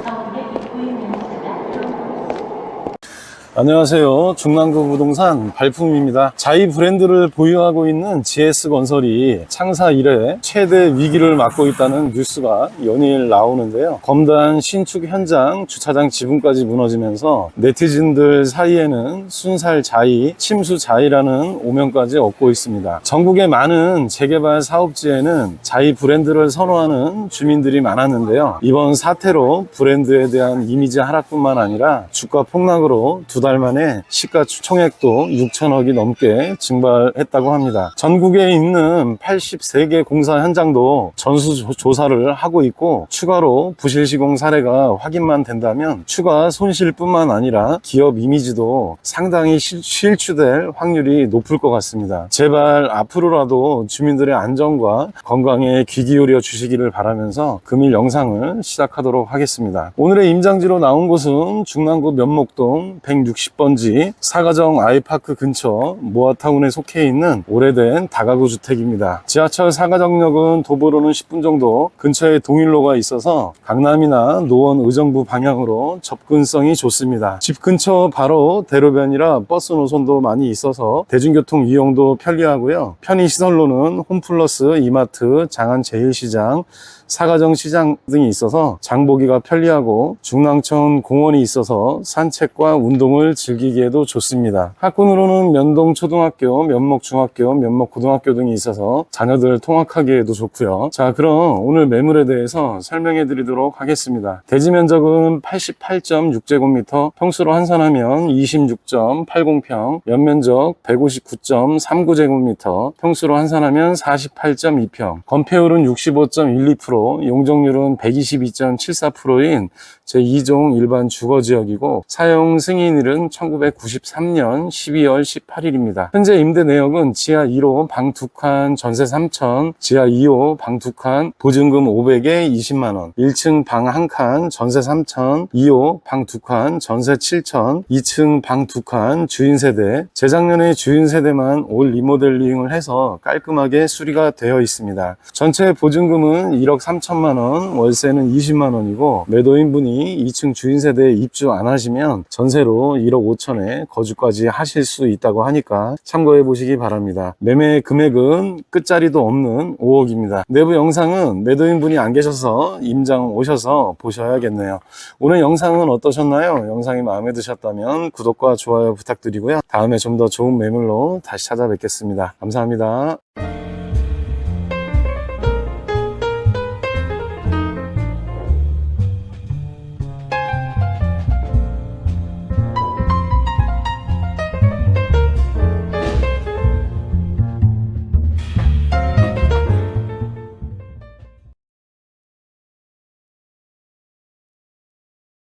Iyo 归民 안녕하세요. 중랑구 부동산 발품입니다. 자이 브랜드를 보유하고 있는 GS건설이 창사 이래 최대 위기를 맞고 있다는 뉴스가 연일 나오는데요. 검단 신축 현장 주차장 지붕까지 무너지면서 네티즌들 사이에는 순살 자이, 침수 자이라는 오명까지 얻고 있습니다. 전국의 많은 재개발 사업지에는 자이 브랜드를 선호하는 주민들이 많았는데요. 이번 사태로 브랜드에 대한 이미지 하락뿐만 아니라 주가 폭락으로 두달 만에 시가 총액도 6천억이 넘게 증발했다고 합니다. 전국에 있는 83개 공사 현장도 전수조사를 하고 있고 추가로 부실 시공 사례가 확인만 된다면 추가 손실뿐만 아니라 기업 이미지도 상당히 실- 실추될 확률이 높을 것 같습니다. 제발 앞으로라도 주민들의 안전과 건강에 귀 기울여 주시기를 바라면서 금일 영상을 시작하도록 하겠습니다. 오늘의 임장지로 나온 곳은 중랑구 면목동 160 번지 사가정 아이파크 근처 모아타운에 속해 있는 오래된 다가구 주택입니다. 지하철 사가정역은 도보로는 10분 정도 근처에 동일로가 있어서 강남이나 노원 의정부 방향으로 접근성이 좋습니다. 집 근처 바로 대로변이라 버스 노선도 많이 있어서 대중교통 이용도 편리하고요. 편의시설로는 홈플러스, 이마트, 장안제일시장, 사가정 시장 등이 있어서 장보기가 편리하고 중랑천 공원이 있어서 산책과 운동을 즐기기에도 좋습니다. 학군으로는 면동 초등학교, 면목 중학교, 면목 고등학교 등이 있어서 자녀들 통학하기에도 좋고요. 자, 그럼 오늘 매물에 대해서 설명해 드리도록 하겠습니다. 대지 면적은 88.6제곱미터, 평수로 환산하면 26.80평, 연면적 159.39제곱미터, 평수로 환산하면 48.2평, 건폐율은 65.12%, 용적률은 122.74%인 제2종 일반 주거지역이고 사용 승인일 은 1993년 12월 18일입니다. 현재 임대 내역은 지하 1호 방 2칸 전세 3천, 지하 2호 방 2칸 보증금 500에 20만원, 1층 방 1칸 전세 3천, 2호 방 2칸 전세 7천, 2층 방 2칸 주인 세대, 재작년에 주인 세대만 올 리모델링을 해서 깔끔하게 수리가 되어 있습니다. 전체 보증금은 1억 3천만 원, 월세는 20만 원이고 매도인분이 2층 주인 세대에 입주 안 하시면 전세로 1억 5천에 거주까지 하실 수 있다고 하니까 참고해 보시기 바랍니다. 매매 금액은 끝자리도 없는 5억입니다. 내부 영상은 매도인분이 안 계셔서 임장 오셔서 보셔야겠네요. 오늘 영상은 어떠셨나요? 영상이 마음에 드셨다면 구독과 좋아요 부탁드리고요. 다음에 좀 더 좋은 매물로 다시 찾아뵙겠습니다. 감사합니다.